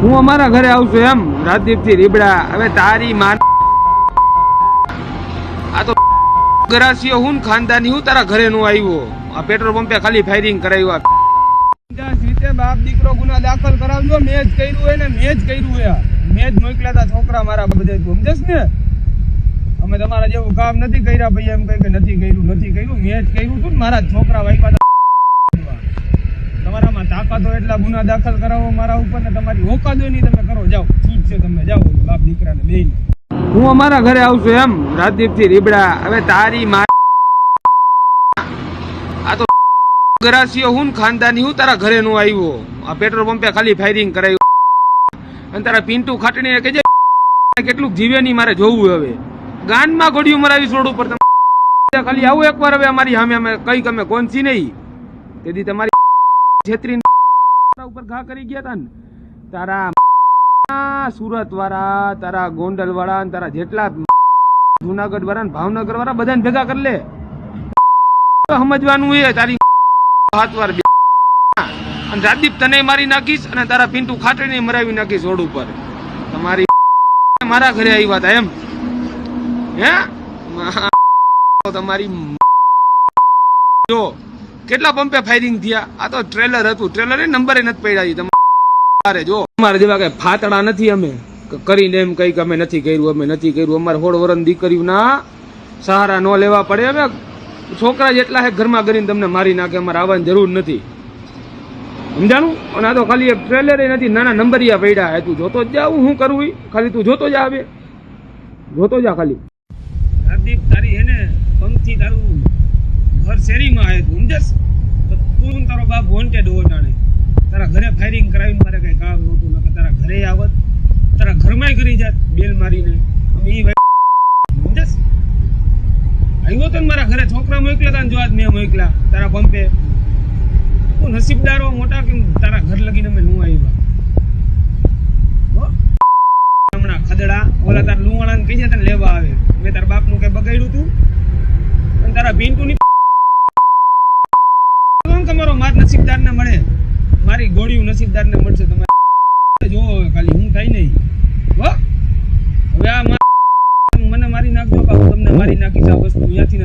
હું અમારા ઘરે આવશું એમ રાજદીપથી રીબડા. હવે તારી માન આ તો ગરાસીઓ હું ખાનદાની, હું તારા ઘરે નો આવ્યો આ પેટ્રોલ પંપે ખાલી ફાયરિંગ કરાવ્યું રીતે બાપ દીકરો ગુના દાખલ કરાવજો. મેં જ કર્યું હોય ને, મેં જ કર્યું હોય મેં જ મોકલ્યા હતા છોકરા મારા બધા સમજસ ને? અમે તમારા જેવું કામ નથી કર્યા ભાઈ, એમ કઈ કે નથી કર્યું નથી કર્યું. મેં જ કર્યું હતું મારા છોકરા વાઈફા તાકાતો એટલા ગુના દાખલ કરાવો મારા ઉપર ને તમારી ઓકાદો નહીં તમે કરો. જાઓ, છૂટ છે તમે જાઓ બાપ દીકરાને બેન હું અમારા ઘરે આવશું એમ, રાજદીપથી રીબડા. હવે તારી આ તો ગરાસીઓ હું ખાનદાની હું તારા ઘરે નું આવ્યો. આ પેટ્રોલ પંપે ખાલી ફાયરિંગ કરાયું. અને તારા પિન્ટુ ખાટણીને કહેજે કેટલું જીવે નહીં મારે જોવું હવે. ગાનમાં ઘોડિયું મરાવી છોડ ઉપર તમે. ખાલી આવું એકવાર હવે અમારી સામે અમે કઈ અમે કોનસી નહીં. તેથી તમારી છેતરી ઉપર ઘા કરી ગયા તા ને. તારા સુરત વાળા તારા ગોંડલ વાળા તારા જેટલા જુનાગઢ વાળા ભાવનગર વાળા બધાને ભેગા કરી લે. સમજવાનું એ, તારી હાથ અને રાજદીપ તને મારી નાખીશ અને તારા પિન્ટુ ખાટડીને મરાવી નાખીશ રોડ ઉપર. તમારી મારા ઘરે આવી વાત એમ. હે? તમારી જો. કેટલા પંપે ફાયરિંગ થયા? આ તો ટ્રેલર હતું. ટ્રેલર નંબરે નથી પડ્યા તમારે જો અમારે જેવા કઈ ફાતડા નથી અમે. કરીને એમ કઈ અમે નથી કર્યું, અમે નથી કર્યું. અમારે હોળ વરણ દીકરીઓ ના સહારા ન લેવા પડે. હવે છોકરા જેટલા હે ઘરમાં કરીને તમને મારી નાખે, અમારે આવવાની જરૂર નથી. સમજાણું? અને આ તો ખાલી એક ટ્રેલર નથી, નાના નંબરિયા પડ્યા હે તું. જોતો જ જા, હું કરવું ખાલી તું જોતો જા આવે જોતો જા ખાલી. રાજદીપ તારી હે ને ઘર શેરીમાં આવે તું સમજસ તો તું તારો બાપ વોન્ટેડ હો જાણે તારા ઘરે ફાયરિંગ કરાવીને મારે કંઈ કામ નહોતું, નકર તારા ઘરે આવત. તારા ઘરમાંય કરી જાત, બેલ મારીને. ભાઈ સમજસ આવ્યો તો મારા ઘરે, છોકરા મોકલ્યા હતા ને જો આજ મેં મોકલ્યા, તારા પંપે. તું નસીબદારો મોટા કે તારા ઘર લગીને અમે નું આવ્યા? હમણાં ખદડા, ઓલા તાર લુવાણાને કહી જાય તને લેવા આવે. મેં તારા બાપનું કઈ બગાડ્યું તું? અને તારા ભીંટુની કોણ તમારો માર નસીબદારને મળે મારી નસીબદારને મળશે તમે જોવો ખાલી હું થાય નહીં. હવે આ મને મારી નાખજો તમને મારી નાખીશ આ વસ્તુ અહીંયાથી ને